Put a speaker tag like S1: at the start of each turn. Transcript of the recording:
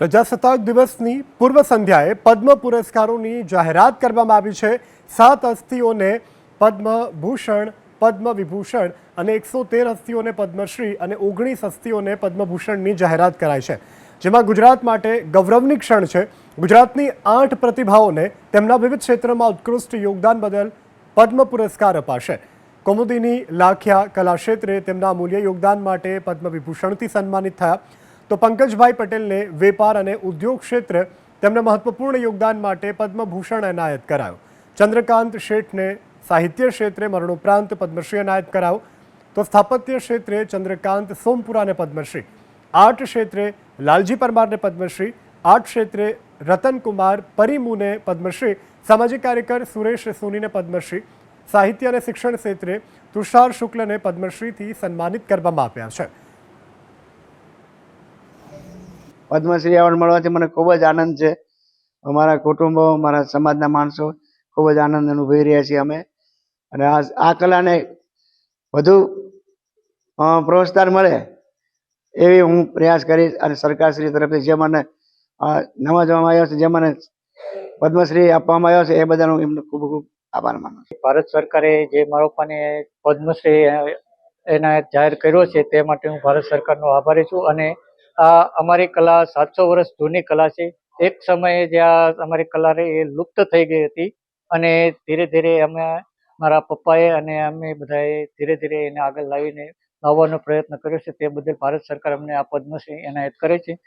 S1: પ્રજાસત્તાક દિવસની પૂર્વ સંધ્યાએ પદ્મ પુરસ્કારોની જાહેરાત કરવામાં આવી છે. સાત હસ્તીઓને પદ્મભૂષણ પદ્મ વિભૂષણ અને એકસો તેર હસ્તીઓને પદ્મશ્રી અને ઓગણીસ હસ્તીઓને પદ્મભૂષણની જાહેરાત કરાઈ છે. જેમાં ગુજરાત માટે ગૌરવની ક્ષણ છે. ગુજરાતની આઠ પ્રતિભાઓને તેમના વિવિધ ક્ષેત્રમાં ઉત્કૃષ્ટ યોગદાન બદલ પદ્મ પુરસ્કાર અપાશે. કૌમુદીની લાખિયા કલા ક્ષેત્રે તેમના અમૂલ્ય યોગદાન માટે પદ્મ વિભૂષણથી સન્માનિત થયા. તો પંકજભાઈ પટેલને વેપાર અને ઉદ્યોગ ક્ષેત્રે તેમના મહત્વપૂર્ણ યોગદાન માટે પદ્મભૂષણ એનાયત કરાયો. ચંદ્રકાંત શેઠને સાહિત્ય ક્ષેત્રે મરણોપરાંત પદ્મશ્રી એનાયત કરાયો. તો સ્થાપત્ય ક્ષેત્રે ચંદ્રકાંત સોમપુરાને પદ્મશ્રી. આર્ટ ક્ષેત્રે લાલજી પરમારને પદ્મશ્રી. આર્ટ ક્ષેત્રે રતનકુમાર પરિમુને પદ્મશ્રી. સામાજિક કાર્યકર સુરેશ સોનીને પદ્મશ્રી. સાહિત્ય અને શિક્ષણ ક્ષેત્રે તુષાર શુક્લને પદ્મશ્રીથી સન્માનિત કરવામાં આવ્યા છે.
S2: પદ્મશ્રી એવોર્ડ મળવાથી મને ખૂબ જ આનંદ છે. અમારા કુટુંબો મારા સમાજના માણસો ખૂબ જ આનંદ અનુભવી રહ્યા છીએ અમે. અને આ આ કલાને વધુ પ્રોત્સાહન મળે એવી હું પ્રયાસ કરીશ અને સરકારશ્રી તરફથી જે મને નવાજવામાં આવ્યો છે, જે મને પદ્મશ્રી આપવામાં આવ્યો છે, એ બધાનો એમનો ખૂબ ખૂબ આભાર માનું છું.
S3: ભારત સરકારે જે મારોપાને પદ્મશ્રી એને જાહેર કર્યો છે, તે માટે હું ભારત સરકારનો આભારી છું અને આ અમારી કલા સાતસો વર્ષ જૂની કલા છે. એક સમયે જ્યાં અમારી કલા રહી એ લુપ્ત થઈ ગઈ હતી અને ધીરે ધીરે અમે મારા પપ્પાએ અને અમે બધાએ ધીરે ધીરે એને આગળ લાવીને લાવવાનો પ્રયત્ન કર્યો છે. તે બદલ ભારત સરકાર અમને આ પદ્મશ્રી એનાયત કરે છે.